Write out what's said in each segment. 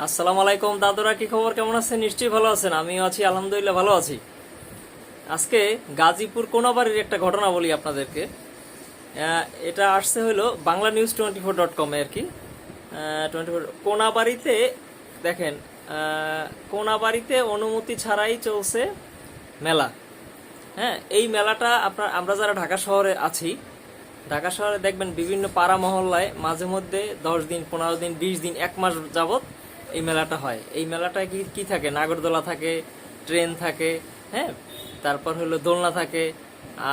আসসালামু আলাইকুম, দাদুরা, কি খবর? কেমন আছেন? নিশ্চয়ই ভালো আছেন। আমিও আছি, আলহামদুলিল্লাহ, ভালো আছি। আজকে গাজীপুর কোনাবাড়ির একটা ঘটনা বলি আপনাদেরকে। এটা আসছে হলো Bangla news twenty four dot কমে আর কি। টোয়েন্টি ফোর কোনাবাড়িতে, দেখেন কোনাবাড়িতে অনুমতি ছাড়াই চলছে মেলা। হ্যাঁ এই মেলাটা আপনার, আমরা যারা ঢাকা শহরে আছি, ঢাকা শহরে দেখবেন বিভিন্ন পাড়া মহল্লায় মাঝে মধ্যে দশ দিন, পনেরো দিন, বিশ দিন, এক মাস যাবত এই মেলাটা হয়। এই মেলাটায় কি কি থাকে? নাগরদোলা থাকে, ট্রেন থাকে হ্যাঁ? তারপর হলো দোলনা থাকে,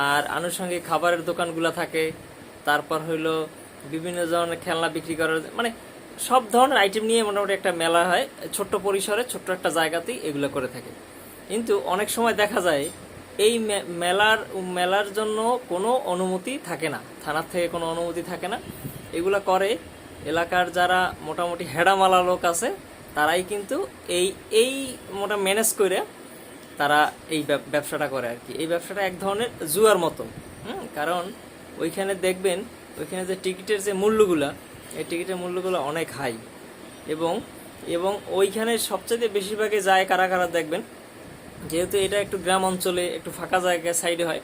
আর আনুষঙ্গিক খাবারের দোকানগুলো থাকে। তারপর হইল বিভিন্ন ধরনের খেলনা বিক্রি করার মানে সব ধরনের আইটেম নিয়ে মোটামুটি একটা মেলা হয়। ছোট্ট পরিসরে, ছোট্ট একটা জায়গাতেই এগুলো করে থাকে। কিন্তু অনেক সময় দেখা যায়, এই মেলার মেলার জন্য কোনো অনুমতি থাকে না। থানার থেকে কোনো অনুমতি থাকে না। এগুলা করে। এলাকার যারা মোটামুটি হেডামালা লোক আছে তারাই কিন্তু এই এই মোটা ম্যানেজ করে তারা এই ব্যবসাটা করে আর কি। এই ব্যবসাটা এক ধরনের জুয়ার মতো হুম? কারণ ওইখানে দেখবেন, ওইখানে যে টিকিটের যে মূল্যগুলা, এই টিকিটের মূল্যগুলো অনেক হাই এবং এবং ওইখানে সবচেয়ে বেশিরভাগে যায় কারা কারা দেখবেন? যেহেতু এটা একটু গ্রাম অঞ্চলে, একটু ফাঁকা জায়গায় সাইডে হয়,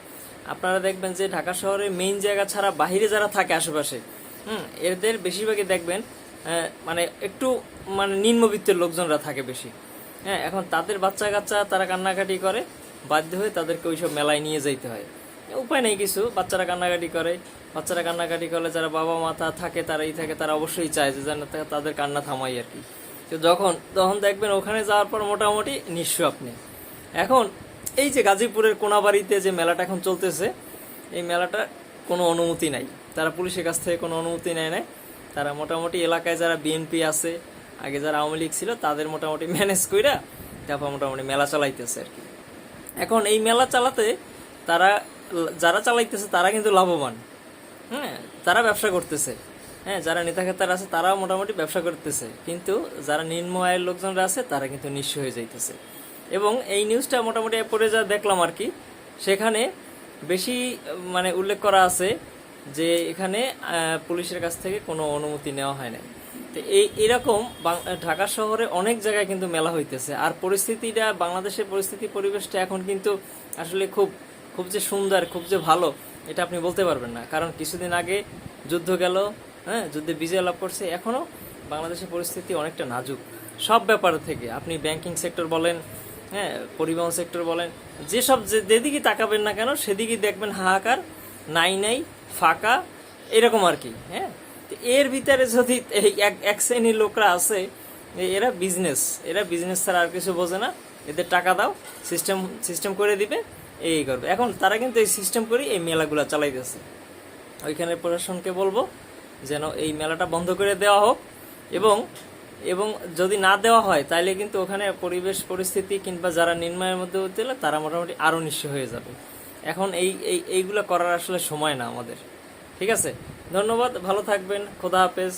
আপনারা দেখবেন যে ঢাকা শহরে মেইন জায়গা ছাড়া বাইরে যারা থাকে আশেপাশে, হুম? এদের বেশিরভাগই দেখবেন মানে একটু মানে নিম্নবিত্তের লোকজনরা থাকে বেশি। হ্যাঁ এখন তাদের বাচ্চা কাচ্চা তারা কান্নাকাটি করে, বাধ্য হয়ে তাদেরকে ওইসব মেলায় নিয়ে যাইতে হয়। উপায় নেই কিছু, বাচ্চারা কান্নাকাটি করে। বাচ্চারা কান্নাকাটি করলে যারা বাবা মাতা থাকে তারাই থাকে, তারা অবশ্যই চায় যে যেন তাদের কান্না থামাই আর কি। তো যখন, তখন দেখবেন ওখানে যাওয়ার পর মোটামুটি নিঃস্ব আপনি। এখন, এই যে গাজীপুরের কোনাবাড়িতে যে মেলাটা এখন চলতেছে, এই মেলাটা কোনো অনুমতি নাই। তারা পুলিশের কাছ থেকে কোনো অনুমতি নেয় নাই। তারা মোটামুটি এলাকায় যারা বিএনপি আছে, আগে যারা আওয়ামী লীগ ছিল, তাদের মোটামুটি ম্যানেজ কইরা তারপর মোটামুটি মেলা চালাইতেছে আর কি। এখন এই মেলা চালাতে তারা, যারা চালাইতেছে তারা কিন্তু লাভবান। হ্যাঁ তারা ব্যবসা করতেছে। হ্যাঁ যারা নেতা খেতার আছে তারাও মোটামুটি ব্যবসা করতেছে। কিন্তু যারা নিম্ন আয়ের লোকজনরা আছে, তারা কিন্তু নিঃস্ব হয়ে যাইতেছে। এবং এই নিউজটা মোটামুটি পরে যা দেখলাম আর কি, সেখানে বেশি মানে উল্লেখ করা আছে যে এখানে পুলিশের কাছ থেকে কোনো অনুমতি নেওয়া হয় না তো এই, এরকম ঢাকা শহরে অনেক জায়গায় কিন্তু মেলা হইতেছে। আর পরিস্থিতিটা, বাংলাদেশের পরিস্থিতি, পরিবেশটা এখন কিন্তু আসলে খুব খুব যে সুন্দর, খুব যে ভালো, এটা আপনি বলতে পারবেন না। কারণ কিছুদিন আগে যুদ্ধ গেল হ্যাঁ যুদ্ধে বিজয় লাভ করছে। এখনও বাংলাদেশের পরিস্থিতি অনেকটা নাজুক। সব ব্যাপার থেকে আপনি ব্যাংকিং সেক্টর বলেন হ্যাঁ পরিবহন সেক্টর বলেন, যেসব যেদিকে তাকাবেন না কেন সেদিকে দেখবেন হাহাকার নাই নাই ফাঁকা, এরকম আর কি হ্যাঁ? এর ভিতরে যদি এক- শ্রেণির লোকরা আছে এরা বিজনেস এরা বিজনেস ছাড়া আর কিছু বোঝে না। এদের টাকা দাও সিস্টেম সিস্টেম করে দিবে, এই করবে। এখন তারা কিন্তু এই সিস্টেম করে এই মেলাগুলো চালাইতেছে। ওইখানে প্রশাসনকে বলব যেন এই মেলাটা বন্ধ করে দেওয়া হোক এবং এবং যদি না দেওয়া হয় তাহলে কিন্তু ওখানে পরিবেশ, পরিস্থিতি কিংবা যারা নির্মাণের মধ্যে হতে তারা মোটামুটি আরও নিঃস্ব হয়ে যাবে। এখন এই এই, এইগুলো করার আসলে সময় না আমাদের। ঠিক আছে? ধন্যবাদ, ভালো থাকবেন, খোদা হাফেজ।